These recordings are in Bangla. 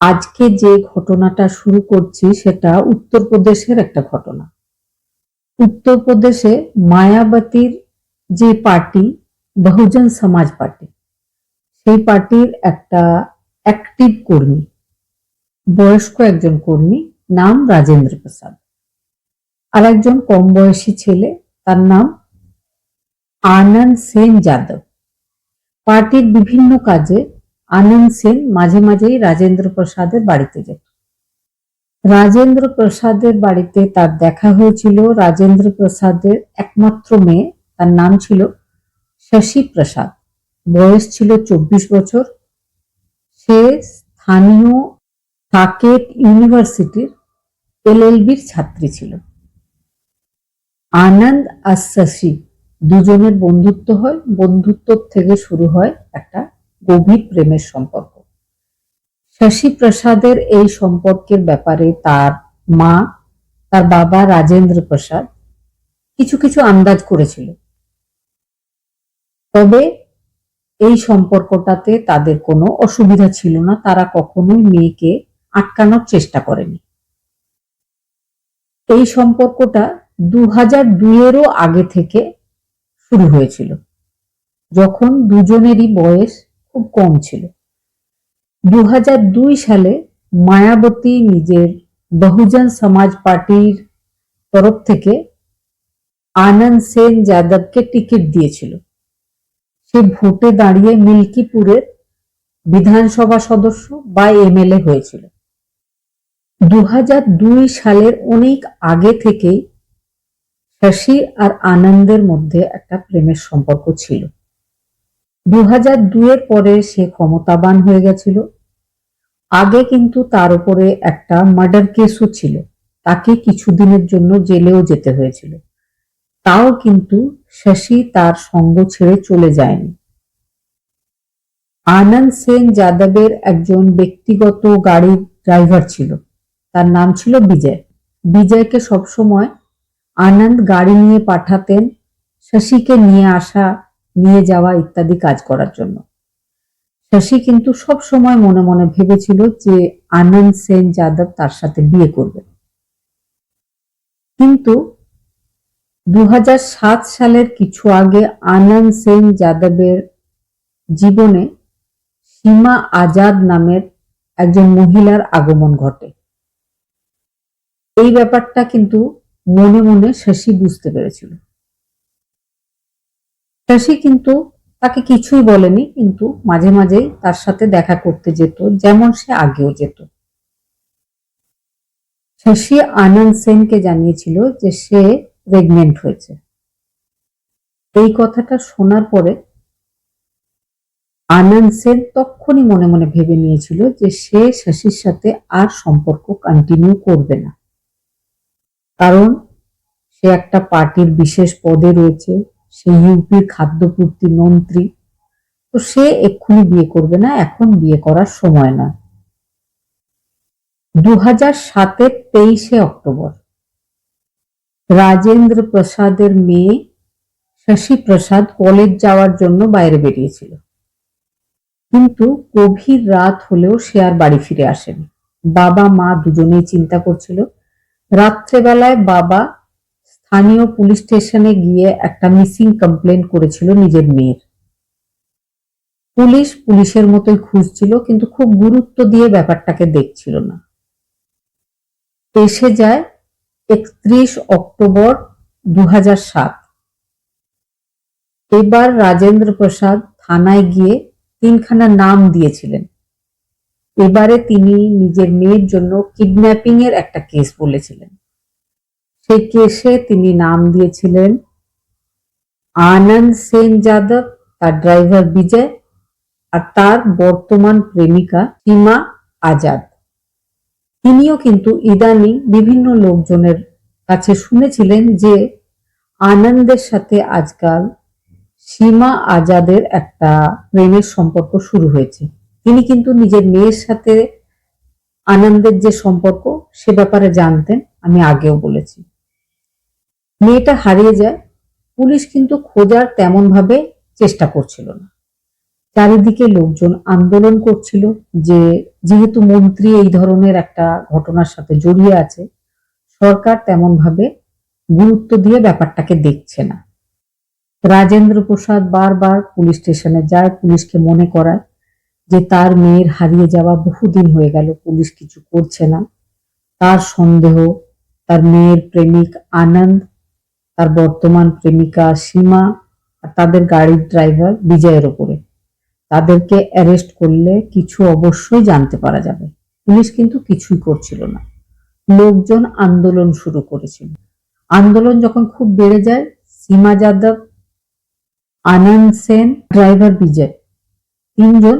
আজকে যে ঘটনাটা শুরু করছি সেটা উত্তরপ্রদেশের একটা ঘটনা। উত্তরপ্রদেশে মায়াবতীর যে পার্টি, বহুজন সমাজ পার্টি, সেই পার্টির একটা অ্যাক্টিভ কর্মী, বয়স্ক একজন কর্মী নাম রাজেন্দ্র প্রসাদ। আর একজন কম বয়সী ছেলে, তার নাম আনন্দ সেন যাদব। পার্টির বিভিন্ন কাজে আনন্দ সেন মাঝে মাঝেই রাজেন্দ্র প্রসাদের বাড়িতে যেত। রাজেন্দ্র প্রসাদের বাড়িতে তার দেখা হয়েছিল রাজেন্দ্র প্রসাদের একমাত্র মেয়ে, তার নাম ছিল শশী প্রসাদ। বয়স ছিল চব্বিশ বছর। সে স্থানীয় সাকেট ইউনিভার্সিটির এলএলবির ছাত্রী ছিল। আনন্দ আর শশী দুজনের বন্ধুত্ব হয়। বন্ধুত্ব থেকে শুরু হয় একটা গভীর প্রেমের সম্পর্ক। শশী প্রসাদের এই সম্পর্কের ব্যাপারে তার মা, তার বাবা রাজেন্দ্র প্রসাদ কিছু কিছু আন্দাজ করেছিল। তবে এই সম্পর্কটাতে তাদের কোনো অসুবিধা ছিল না, তারা কখনোই মেয়েকে আটকানোর চেষ্টা করেনি। এই সম্পর্কটা দু হাজার দুইয়েরও আগে থেকে শুরু হয়েছিল। যখন দুজনেরই বয়স খুব কম ছিল। দু সালে মায়াবতী নিজের বহুজন সমাজ পার্টির তরফ থেকে আনন্দ সেন যাদবকে টিকিট দিয়েছিল। সে ভোটে দাঁড়িয়ে মিল্কিপুরের বিধানসভা সদস্য বা এমএলএ হয়েছিল। দু সালের অনেক আগে থেকেই শশী আর আনন্দের মধ্যে একটা প্রেমের সম্পর্ক ছিল। দু হাজার দুইয়ের পরে সে ক্ষমতাবান হয়ে গেছিল। আগে কিন্তু তার উপরে একটা মার্ডার কেসও ছিল। তাকে কিছুদিনের জন্য জেলেও যেতে হয়েছিল। তাও কিন্তু শশী তার সঙ্গ ছেড়ে চলে যায়নি। আনন্দ সেন যাদবের একজন ব্যক্তিগত গাড়ির ড্রাইভার ছিল। তার নাম ছিল বিজয়। বিজয়কে সবসময় আনন্দ গাড়ি নিয়ে পাঠাতেন, শশীকে নিয়ে আসা নিয়ে যাওয়া ইত্যাদি কাজ করার জন্য। শশী কিন্তু সব সময় মনে মনে ভেবেছিল যে আনন্দ সেন যাদব তার সাথে বিয়ে করবে। কিন্তু দু হাজার সাত সালের কিছু আগে আনন্দ সেন যাদবের জীবনে সীমা আজাদ নামের একজন মহিলার আগমন ঘটে। এই ব্যাপারটা কিন্তু মনে মনে শশী বুঝতে পেরেছিল। শশী কিন্তু তাকে কিছুই বলেনি, কিন্তু মাঝে মাঝেই তার সাথে দেখা করতে যেত, যেমন সে আগেও যেত। শশী আনন্দ সেনকে জানিয়েছিল যে সে প্রেগনেন্ট হয়েছে। এই কথাটা শোনার পরে আনন্দ সেন তখনই মনে মনে ভেবে নিয়েছিল যে সে শশীর সাথে আর সম্পর্ক কন্টিনিউ করবে না। কারণ সে একটা পার্টির বিশেষ পদে রয়েছে সে ইউপির খাদ্যপূর্তি মন্ত্রী। তো সে এক্ষুনি বিয়ে করবে না, এখন বিয়ে করার সময় না দু হাজার সাতের তেইশে অক্টোবর। রাজেন্দ্র প্রসাদের মেয়ে শশী প্রসাদ কলেজ যাওয়ার জন্য বাইরে বেরিয়েছিল। কিন্তু গভীর রাত হলেও সে আর বাড়ি ফিরে আসেনি। বাবা মা দুজনেই চিন্তা করছিল, রাত্রেবেলায় বাবা স্থানীয় পুলিশ স্টেশনে গিয়ে একটা মিসিং কমপ্লেন করেছিল নিজের মেয়ের। পুলিশ পুলিশের মতোই খুঁজছিল, কিন্তু খুব গুরুত্ব দিয়ে ব্যাপারটাকে দেখছিল না। এসে যায় একত্রিশ অক্টোবর দু হাজার সাত। এবার রাজেন্দ্র প্রসাদ থানায় গিয়ে তিনখানা নাম দিয়েছিলেন। এবারে তিনি নিজের মেয়ের জন্য কিডন্যাপিং এর একটা কেস বলেছিলেন। সেই কেসে তিনি নাম দিয়েছিলেন আনন্দ সেন যাদব, তার ড্রাইভার বিজয় আর তার বর্তমান প্রেমিকা সীমা আজাদ। তিনিও কিন্তু ইদানিং বিভিন্ন লোকজনের কাছে শুনেছিলেন যে আনন্দের সাথে আজকাল সীমা আজাদের একটা প্রেমের সম্পর্ক শুরু হয়েছে। তিনি কিন্তু নিজের মেয়ের সাথে আনন্দের যে সম্পর্ক, সে ব্যাপারে জানতেন, আমি আগেও বলেছি। মেয়েটা হারিয়ে যায়, পুলিশ কিন্তু খোঁজার তেমন ভাবে চেষ্টা করছিল না। চারিদিকে লোকজন আন্দোলন করছিল যে, যেহেতু মন্ত্রী এই ধরনের একটা ঘটনার সাথে জড়িয়ে আছে, সরকার তেমন ভাবে গুরুত্ব দিয়ে ব্যাপারটাকে দেখছে না। রাজেন্দ্র প্রসাদ বারবার পুলিশ স্টেশনে যায়, পুলিশকে মনে করায় যে তার মেয়ের হারিয়ে যাওয়া বহুদিন হয়ে গেল, পুলিশ কিছু করছে না। তার সন্দেহ, তার মেয়ের প্রেমিক আনন্দ তার বর্তমান প্রেমিকা সীমা আর তাদের গাড়ির ড্রাইভার বিজয়ের ওপরে। তাদেরকে অ্যারেস্ট করলে কিছু অবশ্যই জানতে পারা যাবে। পুলিশ কিন্তু কিছুই করছিল না। লোকজন আন্দোলন শুরু করেছিল। আন্দোলন যখন খুব বেড়ে যায়, সীমা যাদব, আনন্দ সেন, ড্রাইভার বিজয় তিনজন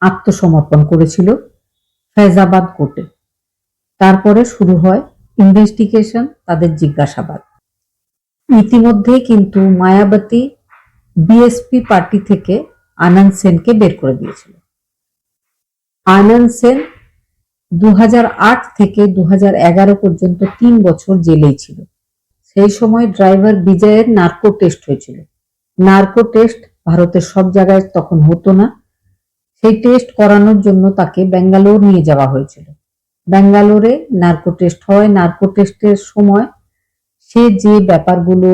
আত্মসমর্পণ করেছিল ফৈজাবাদ কোর্টে। তারপরে শুরু হয় ইনভেস্টিগেশন তাদের জিজ্ঞাসাবাদ। ইতিমধ্যে কিন্তু মায়াবতী বিএসপি পার্টি থেকে আনন্দ সেনকে বের করে দিয়েছিল। আনন্দ সেন দু থেকে দু পর্যন্ত তিন বছর জেলেই ছিল। সেই সময় ড্রাইভার বিজয়ের নার্কো টেস্ট হয়েছিল। নার্কো টেস্ট ভারতের সব জায়গায় তখন হতো না। সেই টেস্ট করানোর জন্য তাকে ব্যাঙ্গালোর নিয়ে যাওয়া হয়েছিল। ব্যাঙ্গালোরে নার্কো টেস্ট হয়। নার্কো টেস্টের সময় সে যে ব্যাপারগুলো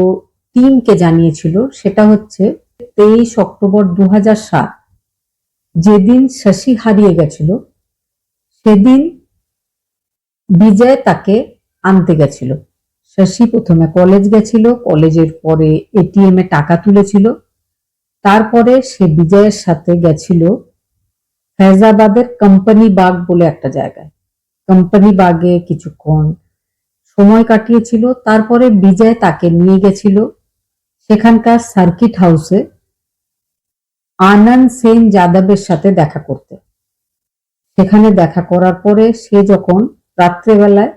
টিমকে জানিয়েছিল, সেটা হচ্ছে তেইশ অক্টোবর দু সাত, যেদিন শশী হারিয়ে গেছিল, সেদিন বিজয় তাকে আনতে গেছিল। শশী প্রথমে কলেজ গেছিল, কলেজের পরে এটিএম এ টাকা তুলেছিল। তারপরে সে বিজয়ের সাথে গেছিল ফৈজাবাদের কোম্পানি বাগ বলে একটা জায়গায়। কোম্পানি বাগে কিছুক্ষণ সময় কাটিয়েছিল, তারপরে বিজয় তাকে নিয়ে গেছিল সেখানকার সার্কিট হাউসে আনন্দ সেন যাদবের সাথে দেখা করতে। সেখানে দেখা করার পরে সে যখন রাত্রেবেলায়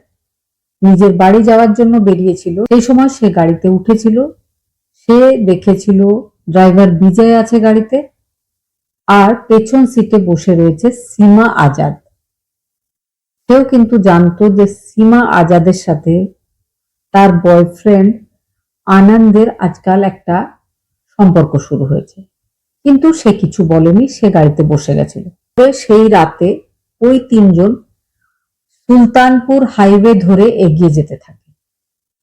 নিজের বাড়ি যাওয়ার জন্য বেরিয়েছিল, সেই সময় সে গাড়িতে উঠেছিল, সে দেখেছিল ড্রাইভার বিজয় আছে গাড়িতে, আর পেছন সিটে বসে রয়েছে সীমা আজাদ। সেও কিন্তু জানতো যে সীমা আজাদের সাথে তার বয়ফ্রেন্ড আনন্দের আজকাল একটা সম্পর্ক শুরু হয়েছে। কিন্তু সে কিছু বলেনি, সে গাড়িতে বসে গেছিল। সেই রাতে ওই তিনজন সুলতানপুর হাইওয়ে ধরে এগিয়ে যেতে থাকে।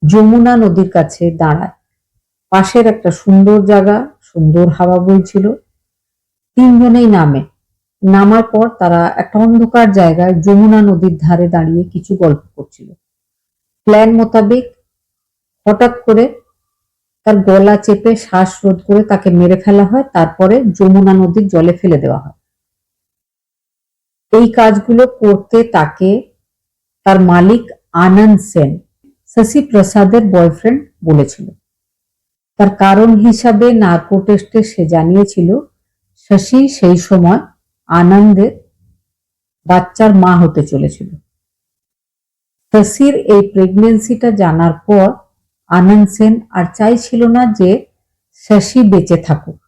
যমুনা নদীর কাছে দাঁড়ায়। পাশের একটা সুন্দর জায়গা, সুন্দর হাওয়া বইছিল। তিনজনেই নামে। নামার পর তারা একটা অন্ধকার জায়গায় যমুনা নদীর ধারে দাঁড়িয়ে কিছু গল্প করছিল। প্ল্যান মোতাবেক হঠাৎ করে তার গলা চেপে শ্বাস রোধ করে তাকে মেরে ফেলা হয়, তারপরে যমুনা নদীর জলে ফেলে দেওয়া হয়। এই কাজগুলো করতে তাকে তার মালিক আনন্দ সেন, শশী প্রসাদের বয়ফ্রেন্ড বলেছিল। তার কারণ হিসাবে নার্কো টেস্টে সে জানিয়েছিল, শশী সেই সময় আনন্দের বাচ্চার মা হতে চলেছিল। শশীর এই প্রেগনেন্সিটা জানার পর আনন্দ সেন আর চাইছিল না যে শশী বেঁচে থাকুক,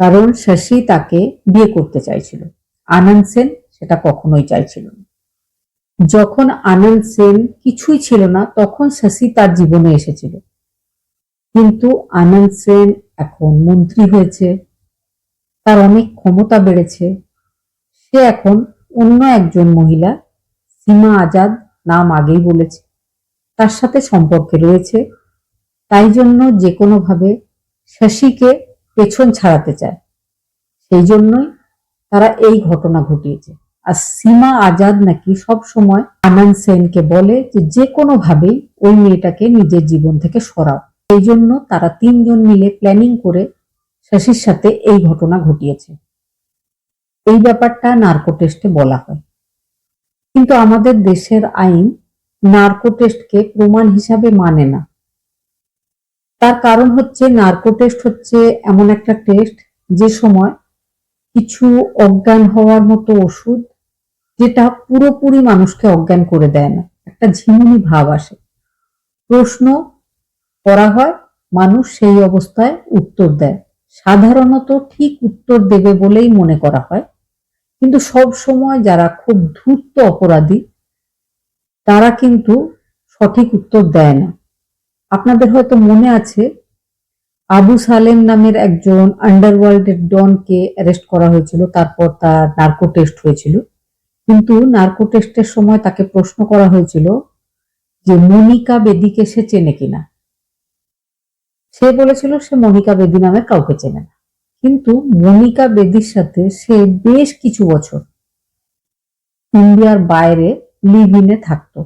কারণ শশী তাকে বিয়ে করতে চাইছিল। আনন্দ সেন সেটা কখনোই চাইছিল না। যখন আনন্দ সেন কিছুই ছিল না, তখন শশী তার জীবনে এসেছিল। কিন্তু আনন্দ সেন এখন মন্ত্রী হয়েছে। তার অনেক ক্ষমতা বেড়েছে। সে এখন অন্য একজন মহিলা, সীমা আজাদ, নাম আগেই বলেছে। তার সাথে সম্পর্কে রয়েছে। তাই জন্য যে কোনোভাবে শশীকে পেছন ছাড়াতে চায়। সেই জন্যই তারা এই ঘটনা ঘটিয়েছে। আর সীমা আজাদ নাকি সব সময় আনন্দ সেনকে বলে যে যে কোনো ভাবেই ওই মেয়েটাকে নিজের জীবন থেকে সরাও। এই জন্য তারা তিনজন মিলে প্ল্যানিং করে শশীর সাথে এই ঘটনা ঘটিয়েছে। এই ব্যাপারটা নার্কো টেস্টে বলা হয়। কিন্তু আমাদের দেশের আইন নার্কো টেস্টকে প্রমাণ হিসাবে মানে না। তার কারণ হচ্ছে নার্কো টেস্ট হচ্ছে এমন একটা টেস্ট যে সময় কিছু অজ্ঞান হওয়ার মতো ওষুধ যেটা পুরোপুরি মানুষকে অজ্ঞান করে দেয় না। একটা ঝিমুনি ভাব আসে। প্রশ্ন করা হয়, মানুষ সেই অবস্থায় উত্তর দেয়। সাধারণত ঠিক উত্তর দেবে বলেই মনে করা হয়। কিন্তু সব সময় যারা খুব ধূর্ত অপরাধী, তারা কিন্তু সঠিক উত্তর দেয় না। আপনাদের হয়তো মনে আছে, আবু সালেম নামের একজন আন্ডারওয়ার্ল্ডের ডনকে অ্যারেস্ট করা হয়েছিল, তারপর তার নার্কো টেস্ট হয়েছিল। কিন্তু নার্কো টেস্টের সময় তাকে প্রশ্ন করা হয়েছিল যে, মনিকা বেদিকে সে চেনে কিনা? সে বলেছিল সে মনিকা বেদি নামে কাউকে চেনে না। কিন্তু মনিকা বেদির সাথে সে বেশ কিছু বছর ইন্ডিয়ার বাইরে লিভ ইনে থাকতো।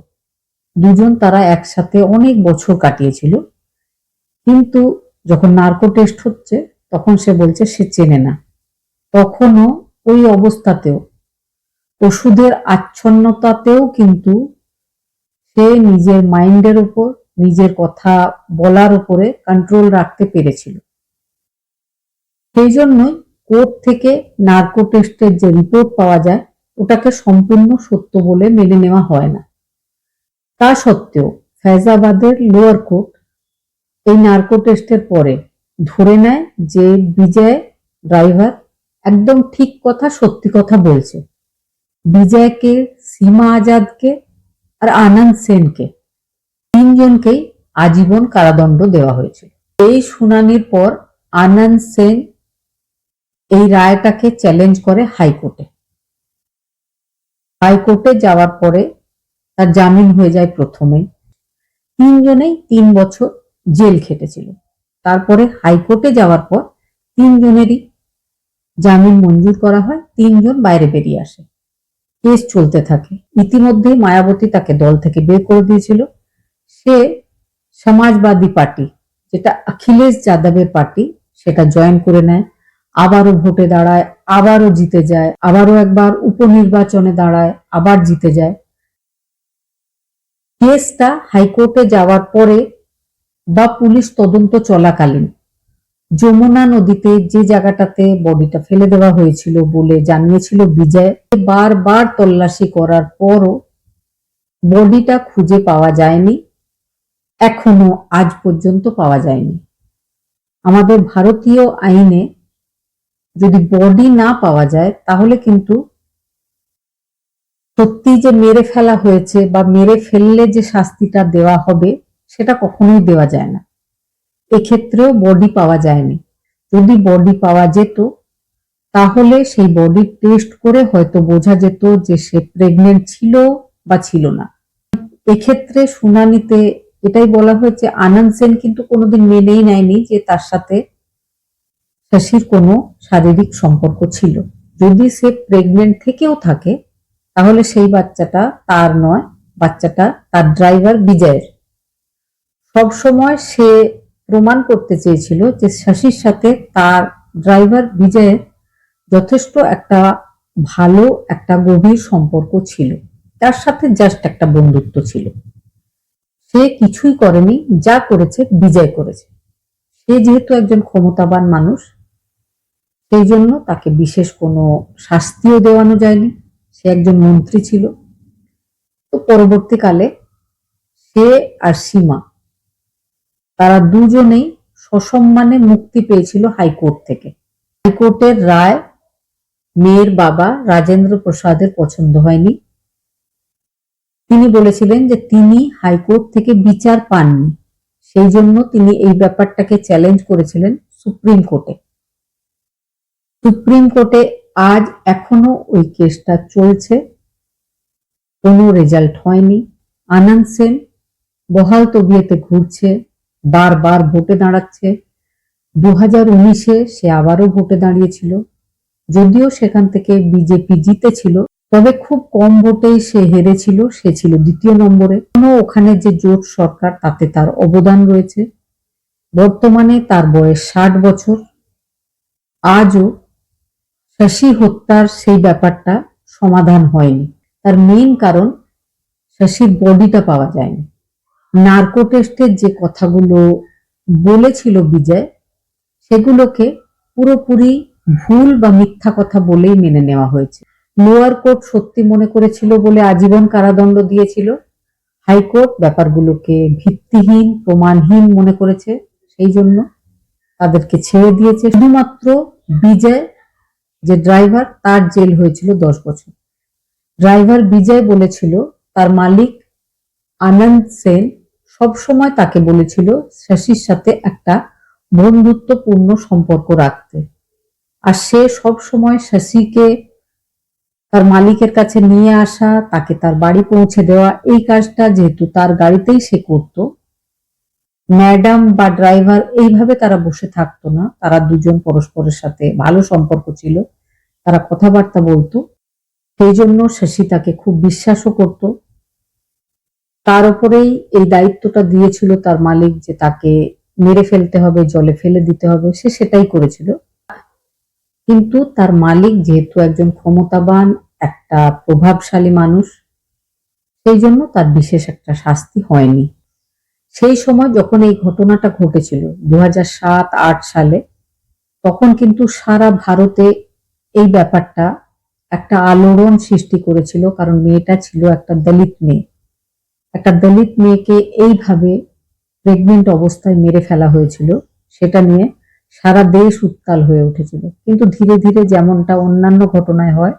দুজন তারা একসাথে অনেক বছর কাটিয়েছিল। কিন্তু যখন নার্কো টেস্ট হচ্ছে, তখন সে বলছে সে চেনে না। তখনও ওই অবস্থাতেও, ওষুধের আচ্ছন্নতাতেও কিন্তু সে নিজের মাইন্ডের উপর নিজের কথা বলার উপরে কন্ট্রোল রাখতে পেরেছিল। সেই জন্যই কোর্ট থেকে নার্কো টেস্টের যে রিপোর্ট পাওয়া যায়, ওটাকে সম্পূর্ণ সত্য বলে মেনে নেওয়া হয় না। তা সত্ত্বেও ফৈজাবাদের লোয়ার কোর্ট এই নার্কো টেস্টের পরে ধরে নেয় যে বিজয় ড্রাইভার একদম ঠিক কথা, সত্যি কথা বলছে। বিজয়কে, সীমা আজাদকে আর আনন্দ সেনকে তিনজনকেই আজীবন কারাদণ্ড দেওয়া হয়েছিল। এই শুনানির পর আনন্দ সেন এই রায়টাকে চ্যালেঞ্জ করে হাইকোর্টে। হাইকোর্টে যাওয়ার পরে তার জামিন হয়ে যায় প্রথমে। তিনজনেই তিন বছর জেল খেটেছিল। তারপরে হাইকোর্টে যাওয়ার পর তিনজনেরই জামিন মঞ্জুর করা হয়, তিনজন বাইরে বেরিয়ে আসে। কেস চলতে থাকে। ইতিমধ্যেই মায়াবতী তাকে দল থেকে বের করে দিয়েছিল। সে সমাজবাদী পার্টি, যেটা অখিলেশ যাদবের পার্টি, সেটা জয়েন করে নেয়, আবারও ভোটে দাঁড়ায়, আবারও জিতে যায়, আবারও একবার উপনির্বাচনে দাঁড়ায়, আবার জিতে যায়। কেসটা হাইকোর্টে যাওয়ার পরে বা পুলিশ তদন্ত চলাকালীন যমুনা নদীতে যে জায়গাটাতে বডিটা ফেলে দেওয়া হয়েছিল বলে জানিয়েছিল বিজয় বারবার তল্লাশি করার পরও বডিটা খুঁজে পাওয়া যায়নি। এখনও আজ পর্যন্ত পাওয়া যায়নি। আমাদের ভারতীয় আইনে যদি বডি না পাওয়া যায়, তাহলে কিন্তু সত্যি যে মেরে ফেলা হয়েছে বা মেরে ফেললে যে শাস্তিটা দেওয়া হবে, সেটা কখনোই দেওয়া যায় না। এক্ষেত্রেও বডি পাওয়া যায়নি। যদি বডি পাওয়া যেত, তাহলে সেই বডি টেস্ট করে হয়তো বোঝা যেত যে সে প্রেগনেন্ট ছিল বা ছিল না। এক্ষেত্রে শুনানিতে এটাই বলা হয়েছে, আনন্দ সেন কিন্তু কোনোদিন মেনেই নেয়নি যে তার সাথে শশীর কোনো শারীরিক সম্পর্ক ছিল। যদি সে প্রেগনেন্ট থেকেও থাকে, তাহলে সেই বাচ্চাটা তার নয়, বাচ্চাটা তার ড্রাইভার বিজয়ের। সবসময় সে প্রমাণ করতে চেয়েছিল যে শশীর সাথে তার ড্রাইভার বিজয়ের যথেষ্ট একটা ভালো, একটা গভীর সম্পর্ক ছিল। তার সাথে জাস্ট একটা বন্ধুত্ব ছিল। সে কিছুই করেনি, যা করেছে, বিজয় করেছে। সে যেহেতু একজন ক্ষমতাবান মানুষ, সেই জন্য তাকে বিশেষ কোনো শাস্তিও দেওয়ানো যায়নি। সে একজন মন্ত্রী ছিল। তো পরবর্তীকালে সে আর সীমা, তারা দুজনেই সসম্মানে মুক্তি পেয়েছিল হাইকোর্ট থেকে। হাইকোর্টের রায় মেয়ের বাবা রাজেন্দ্র প্রসাদের পছন্দ হয়নি। তিনি বলেছিলেন যে তিনি হাইকোর্ট থেকে বিচার পাননি। সেই জন্য তিনি এই ব্যাপারটাকে চ্যালেঞ্জ করেছিলেন সুপ্রিম কোর্টে। সুপ্রিম কোর্টে আজ এখনও ওই কেসটা চলছে। কোনো রেজাল্ট হয়নি। আনন্দ সেন বহাল তবিয়েতে ঘুরছে, বারবার ভোটে দাঁড়াচ্ছে। দু হাজার উনিশে সে আবারও ভোটে দাঁড়িয়েছিল। যদিও সেখান থেকে বিজেপি জিতেছিল তবে খুব কম ভোটেই সে হেরেছিল, সে ছিল দ্বিতীয় নম্বরে। ওখানে যে জোট সরকার, তাতে তার অবদান রয়েছে। বর্তমানে তার বয়স ষাট বছর। আজও শশী হত্যার সেই ব্যাপারটা সমাধান হয়নি। তার মেইন কারণ, শশীর বডিটা পাওয়া যায়নি। নার্কো টেস্টের যে কথাগুলো বলেছিল বিজয়, সেগুলোকে পুরোপুরি ভুল বা মিথ্যা কথা বলেই মেনে নেওয়া হয়েছে। লোয়ার কোর্ট সত্যি মনে করেছিল বলে আজীবন কারাদণ্ড দিয়েছিল? হাইকোর্ট ব্যাপারগুলোকে ভিত্তিহীন, প্রমাণহীন মনে করেছে, সেই জন্য তাদেরকে ছেড়ে দিয়েছে। শুধুমাত্র বিজয়, যে ড্রাইভার, তার জেল হয়েছিল দশ বছর। ড্রাইভার বিজয় বলেছিল, তার মালিক আনন্দ সেন সব সময় তাকে বলেছিল, শশীর সাথে একটা বন্ধুত্বপূর্ণ সম্পর্ক রাখতে। আর সে সব সময় শশীকে তার মালিকের কাছে নিয়ে আসা, তাকে তার বাড়ি পৌঁছে দেওয়া, এই কাজটা যেহেতু তার গাড়িতেই সে করত। ম্যাডাম বা ড্রাইভার এইভাবে তারা বসে থাকতো না। তারা দুজন পরস্পরের সাথে ভালো সম্পর্ক ছিল। তারা কথাবার্তা বলতো। সেই জন্য শশী তাকে খুব বিশ্বাসও করত। তার উপরেই এই দায়িত্বটা দিয়েছিল তার মালিক যে তাকে মেরে ফেলতে হবে, জলে ফেলে দিতে হবে। সে সেটাই করেছিল। কিন্তু তার মালিক যেহেতু একজন ক্ষমতাবান, একটা প্রভাবশালী মানুষ, সেই জন্য তার বিশেষ একটা শাস্তি হয়নি। সেই সময় যখন এই ঘটনাটা ঘটেছিল দু সাত আট সালে, তখন কিন্তু সারা ভারতে এই ব্যাপারটা একটা আলোড়ন সৃষ্টি করেছিল, কারণ মেয়েটা ছিল একটা দলিত মেয়ে। একটা দলিত মেয়েকে এইভাবে প্রেগনেন্ট অবস্থায় মেরে ফেলা হয়েছিল, সেটা নিয়ে সারা দেশ উত্তাল হয়ে উঠেছিল। কিন্তু ধীরে ধীরে যেমনটা অন্যান্য ঘটনায় হয়,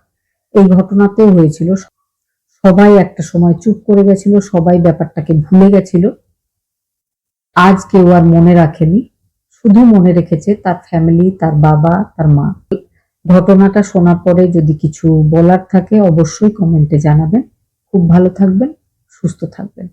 এই ঘটনাতেও হয়েছিল। সবাই একটা সময় চুপ করে গেছিল, সবাই ব্যাপারটাকে ভুলে গেছিল। আজ কেউ আর মনে রাখেনি, শুধু মনে রেখেছে তার ফ্যামিলি তার বাবা, তার মা। ঘটনাটা শোনার পরে যদি কিছু বলার থাকে, অবশ্যই কমেন্টে জানাবেন। খুব ভালো থাকবেন, সুস্থ থাকবেন।